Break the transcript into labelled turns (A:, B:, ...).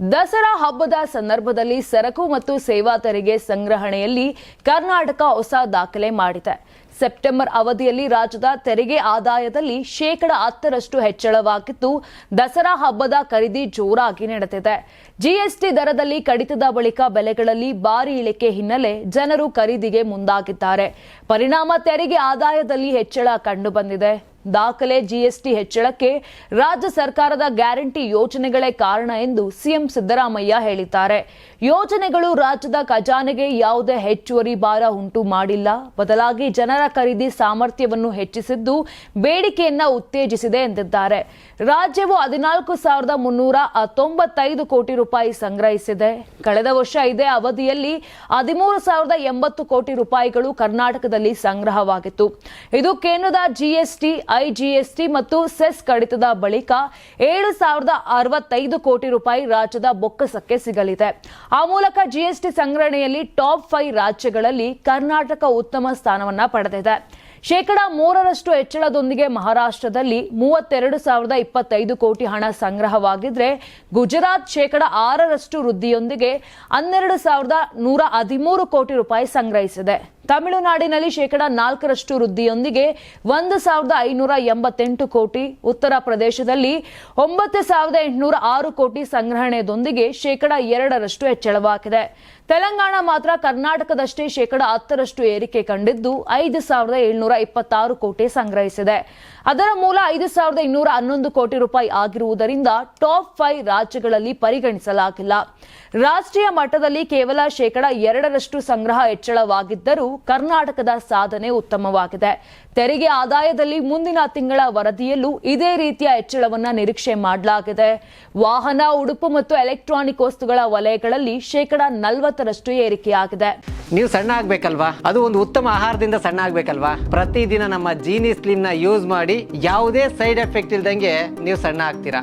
A: ದಸರಾ ಹಬ್ಬದ ಸಂದರ್ಭದಲ್ಲಿ ಸರಕು ಮತ್ತು ಸೇವಾ ತೆರಿಗೆ ಸಂಗ್ರಹಣೆಯಲ್ಲಿ ಕರ್ನಾಟಕ ಹೊಸ ದಾಖಲೆ ಮಾಡಿದೆ. ಸೆಪ್ಟೆಂಬರ್ ಅವಧಿಯಲ್ಲಿ ರಾಜ್ಯದ ತೆರಿಗೆ ಆದಾಯದಲ್ಲಿ ಶೇಕಡ ಹತ್ತರಷ್ಟು ಹೆಚ್ಚಳವಾಗಿದ್ದು, ದಸರಾ ಹಬ್ಬದ ಖರೀದಿ ಜೋರಾಗಿ ನಡೆದಿದೆ. ಜಿಎಸ್ಟಿ ದರದಲ್ಲಿ ಕಡಿತದ ಬಳಿಕ ಬೆಲೆಗಳಲ್ಲಿ ಭಾರಿ ಇಳಿಕೆ ಹಿನ್ನೆಲೆ ಜನರು ಖರೀದಿಗೆ ಮುಂದಾಗಿದ್ದಾರೆ. ಪರಿಣಾಮ ತೆರಿಗೆ ಆದಾಯದಲ್ಲಿ ಹೆಚ್ಚಳ ಕಂಡುಬಂದಿದೆ. ದಾಖಲೆ ಜಿಎಸ್ಟಿ ಹೆಚ್ಚಳಕ್ಕೆ ರಾಜ್ಯ ಸರ್ಕಾರದ ಗ್ಯಾರಂಟಿ ಯೋಜನೆಗಳೇ ಕಾರಣ ಎಂದು ಸಿಎಂ ಸಿದ್ದರಾಮಯ್ಯ ಹೇಳಿದ್ದಾರೆ. ಯೋಜನೆಗಳು ರಾಜ್ಯದ ಖಜಾನೆಗೆ ಯಾವುದೇ ಹೆಚ್ಚುವರಿ ಭಾರ ಉಂಟು ಮಾಡಿಲ್ಲ. ಬದಲಾಗಿ ಜನರ ಖರೀದಿ ಸಾಮರ್ಥ್ಯವನ್ನು ಹೆಚ್ಚಿಸಿದ್ದು ಬೇಡಿಕೆಯನ್ನ ಉತ್ತೇಜಿಸಿದೆ ಎಂದಿದ್ದಾರೆ. ರಾಜ್ಯವು ಹದಿನಾಲ್ಕು ಸಾವಿರದ ಮುನ್ನೂರ ತೊಂಬತ್ತೈದು ಕೋಟಿ ರೂಪಾಯಿ ಸಂಗ್ರಹಿಸಿದೆ. ಕಳೆದ ವರ್ಷ ಇದೇ ಅವಧಿಯಲ್ಲಿ ಹದಿಮೂರು ಸಾವಿರದ ಎಂಬತ್ತು ಕೋಟಿ ರೂಪಾಯಿಗಳು ಕರ್ನಾಟಕದಲ್ಲಿ ಸಂಗ್ರಹವಾಗಿತ್ತು. ಇದು ಕೇಂದ್ರದ ಜಿಎಸ್ಟಿ ಐಜಿಎಸ್ಟಿ ಮತ್ತು ಸೆಸ್ ಕಡಿತದ ಬಳಿಕ ಏಳು ಸಾವಿರದ ಅರವತ್ತೈದು ಕೋಟಿ ರೂಪಾಯಿ ರಾಜ್ಯದ ಬೊಕ್ಕಸಕ್ಕೆ ಸಿಗಲಿದೆ. ಆ ಮೂಲಕ ಜಿಎಸ್ಟಿ ಸಂಗ್ರಹಣೆಯಲ್ಲಿ ಟಾಪ್ ಫೈವ್ ರಾಜ್ಯಗಳಲ್ಲಿ ಕರ್ನಾಟಕ ಉತ್ತಮ ಸ್ಥಾನವನ್ನ ಪಡೆದಿದೆ. ಶೇಕಡ ಮೂರರಷ್ಟು ಹೆಚ್ಚಳದೊಂದಿಗೆ ಮಹಾರಾಷ್ಟ್ರದಲ್ಲಿ ಮೂವತ್ತೆರಡು ಸಾವಿರದ ಇಪ್ಪತ್ತೈದು ಕೋಟಿ ಹಣ ಸಂಗ್ರಹವಾಗಿದ್ರೆ ಗುಜರಾತ್ ಶೇಕಡ ಆರರಷ್ಟು ವೃದ್ಧಿಯೊಂದಿಗೆ ಹನ್ನೆರಡು ಸಾವಿರದ ನೂರ ಹದಿಮೂರು ಕೋಟಿ ರೂಪಾಯಿ ಸಂಗ್ರಹಿಸಿದೆ. ತಮಿಳುನಾಡಿನಲ್ಲಿ ಶೇಕಡ ನಾಲ್ಕರಷ್ಟು ವೃದ್ಧಿಯೊಂದಿಗೆ ಒಂದು ಸಾವಿರದ ಐನೂರ ಎಂಬತ್ತೆಂಟು ಕೋಟಿ, ಉತ್ತರ ಪ್ರದೇಶದಲ್ಲಿ ಒಂಬತ್ತು ಸಾವಿರದ ಎಂಟುನೂರ ಆರು ಕೋಟಿ ಸಂಗ್ರಹಣೆಯೊಂದಿಗೆ ಶೇಕಡ ಎರಡರಷ್ಟು ಹೆಚ್ಚಳವಾಗಿದೆ ತೆಲಂಗಾಣ ಮಾತ್ರ ಕರ್ನಾಟಕದಷ್ಟೇ ಶೇಕಡ ಹತ್ತರಷ್ಟು ಏರಿಕೆ ಕಂಡಿದ್ದು ಐದು ಸಾವಿರದ ಏಳ್ನೂರ ಇಪ್ಪತ್ತಾರು ಕೋಟಿ ಸಂಗ್ರಹಿಸಿದೆ. ಅದರ ಮೂಲ ಐದು ಸಾವಿರದ ಇನ್ನೂರ ಹನ್ನೊಂದು ಕೋಟಿ ರೂಪಾಯಿ ಆಗಿರುವುದರಿಂದ ಟಾಪ್ ಫೈವ್ ರಾಜ್ಯಗಳಲ್ಲಿ ಪರಿಗಣಿಸಲಾಗಿಲ್ಲ. ರಾಷ್ಟ್ರೀಯ ಮಟ್ಟದಲ್ಲಿ ಕೇವಲ ಶೇಕಡ ಎರಡರಷ್ಟು ಸಂಗ್ರಹ ಹೆಚ್ಚಳವಾಗಿದ್ದರೂ ಕರ್ನಾಟಕದ ಸಾಧನೆ ಉತ್ತಮವಾಗಿದೆ. ತೆರಿಗೆ ಆದಾಯದಲ್ಲಿ ಮುಂದಿನ ತಿಂಗಳ ವರದಿಯಲ್ಲೂ ಇದೇ ರೀತಿಯ ಹೆಚ್ಚಳವನ್ನ ನಿರೀಕ್ಷೆ ಮಾಡಲಾಗಿದೆ. ವಾಹನ, ಉಡುಪು ಮತ್ತು ಎಲೆಕ್ಟ್ರಾನಿಕ್ ವಸ್ತುಗಳ ವಲಯಗಳಲ್ಲಿ ಶೇಕಡ ನಲವತ್ತರಷ್ಟು ಏರಿಕೆಯಾಗಿದೆ.
B: ನೀವು ಸಣ್ಣ ಆಗ್ಬೇಕಲ್ವಾ? ಅದು ಒಂದು ಉತ್ತಮ ಆಹಾರದಿಂದ ಸಣ್ಣ ಆಗ್ಬೇಕಲ್ವಾ? ಪ್ರತಿದಿನ ನಮ್ಮ ಜೀನಿ ಸ್ಲಿಮ್ನ ಯೂಸ್ ಮಾಡಿ ಯಾವುದೇ ಸೈಡ್ ಎಫೆಕ್ಟ್ ಇಲ್ದಂಗೆ ನೀವು ಸಣ್ಣ ಆಗ್ತೀರಾ?